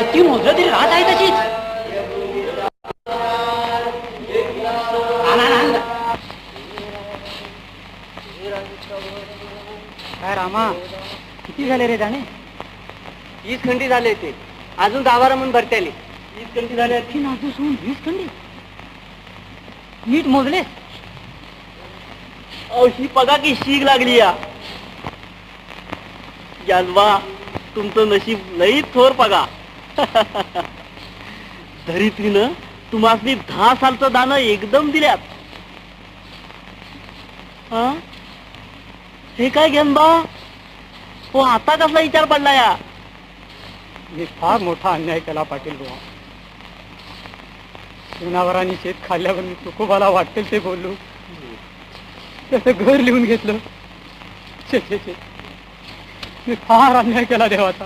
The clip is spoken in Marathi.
किती मोजलं तरी राहत आहे तशीच. काय रामा किती झाले रे जाणे वीस खंडी झाले ते अजून दहा म्हणून भरते आली. वीस कंटी झाले तीन नाजू सोडून वीस खंडी? नीट मोजले? अशी बघा की शीग लागली या. जानवा तुमचं नशीब लई थोर बघा. धरित्रीनं तुम्हाला दहा सालचं दाणं एकदम दिल्यात. हे? काय घेन बा? हो आता कसला विचार पडला या? मी फार मोठा अन्याय केला पाटील बुवा. जनावरांनी शेत खाल्ल्यावर मी तुकोबाला वाटेल ते बोललो. त्याचं घर लिहून घेतलं. छे छे. मी फार अन्याय केला देवाचा.